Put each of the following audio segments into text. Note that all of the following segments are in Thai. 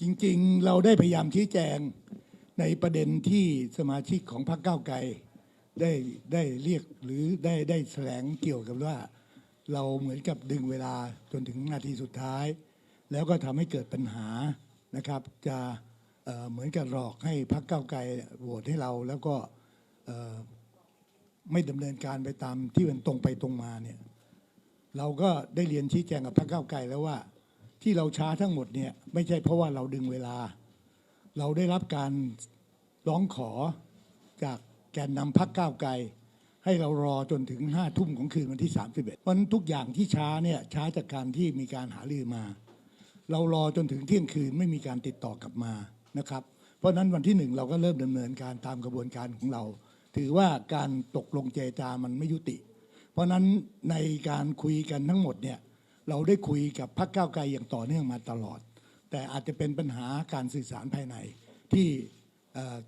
จริงๆ เราได้พยายามชี้แจงในประเด็นที่สมาชิกของพรรคก้าวไกลได้ได้เรียกหรือได้ได้แถลงเกี่ยวกับว่า เราเหมือนกับดึงเวลาจนถึงนาทีสุดท้าย แล้วก็ทำให้เกิดปัญหานะครับ จะเเหมือนกับหลอกให้พรรคก้าวไกลโหวตให้เราแล้วก็ไม่ดำเนินการไปตามที่มันตรงไปตรงมาเนี่ยเราก็ได้เรียนชี้แจงกับพรรคก้าวไกลแล้วว่า ที่เราช้าทั้งหมดเนี่ยไม่ใช่เพราะว่าเราดึงเวลา เราได้รับการร้องขอจากแกนนำพรรคก้าวไกล ให้เรารอจนถึงห้าทุ่มของคืนวันที่ 31เพราะฉะนั้นทุกอย่างที่ช้าเนี่ยช้าจากการที่มีการหารือมา เรารอจนถึงเที่ยงคืนไม่มีการติดต่อกลับมานะครับ เพราะนั้นวันที่หนึ่งเราก็เริ่มดำเนินการตามกระบวนการของเรา ถือว่าการตกลงเจจามันไม่ยุติ เพราะนั้นในการคุยกันทั้งหมดเนี่ย เราได้คุยกับพรรคก้าวไกลอย่างต่อเนื่องมาตลอด แต่อาจจะเป็นปัญหาการสื่อสารภายใน ที่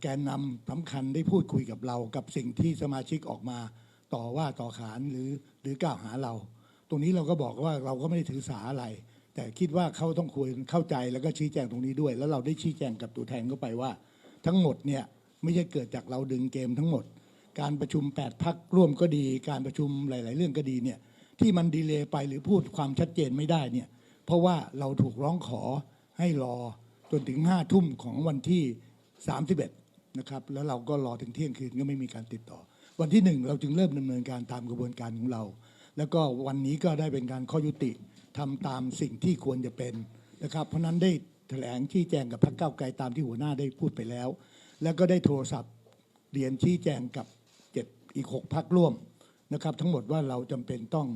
แกนนำสำคัญได้พูดคุยกับเรา กับสิ่งที่สมาชิกออกมาต่อว่าต่อขานหรือหรือกล่าวหาเรา ตรงนี้เราก็บอกว่าเราก็ไม่ได้ถือสาอะไร แต่คิดว่าเขาต้องคุยเข้าใจแล้วก็ชี้แจงตรงนี้ด้วย แล้วเราได้ชี้แจงกับตัวแทนเข้าไปว่า ทั้งหมดเนี่ยไม่ใช่เกิดจากเราดึงเกมทั้งหมด การประชุม8พักร่วมก็ดี การประชุมหลาย ๆ เรื่องก็ดีเนี่ย ที่มันดีเลย์ไปหรือพูดความชัดเจนไม่ได้เนี่ยเพราะว่าเราถูกร้องขอให้รอจนถึงห้าทุ่มของวันที่ 31นะครับแล้วเราก็รอถึงเที่ยงคืนก็ไม่มีการติดต่อ วันที่หนึ่งเราจึงเริ่มดำเนินการตามกระบวนการของเรา แล้วก็วันนี้ก็ได้เป็นการข้อยุติทำตามสิ่งที่ควรจะเป็นนะครับเพราะนั้นได้แถลงชี้แจงกับพรรคก้าไกลตามที่หัวหน้าได้พูดไปแล้ว แล้วก็ได้โทรศัพท์เรียนชี้แจงกับเจ็ดอีกหกพักร่วม นะครับ ทั้งหมดว่าเราจำเป็นต้อง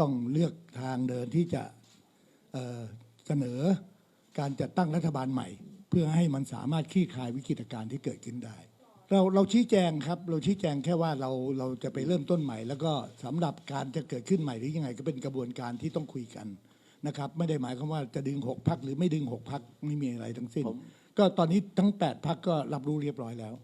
ต้องเลือกทางเดินที่จะเอ่อเสนอการจัดตั้งรัฐบาลใหม่ เพื่อให้มันสามารถคลี่คลายวิกฤตการณ์ที่เกิดขึ้นได้ เราเราชี้แจงครับ เราชี้แจงแค่ว่าเราเราจะไปเริ่มต้นใหม่ แล้วก็สำหรับการจะเกิดขึ้นใหม่หรือยังไงก็เป็นกระบวนการที่ต้องคุยกันนะครับ ไม่ได้หมายความว่าจะดึงหกพักหรือไม่ดึงหกพักไม่มีอะไรทั้งสิ้น ก็ตอนนี้ทั้งแปดพักก็รับรู้เรียบร้อยแล้ว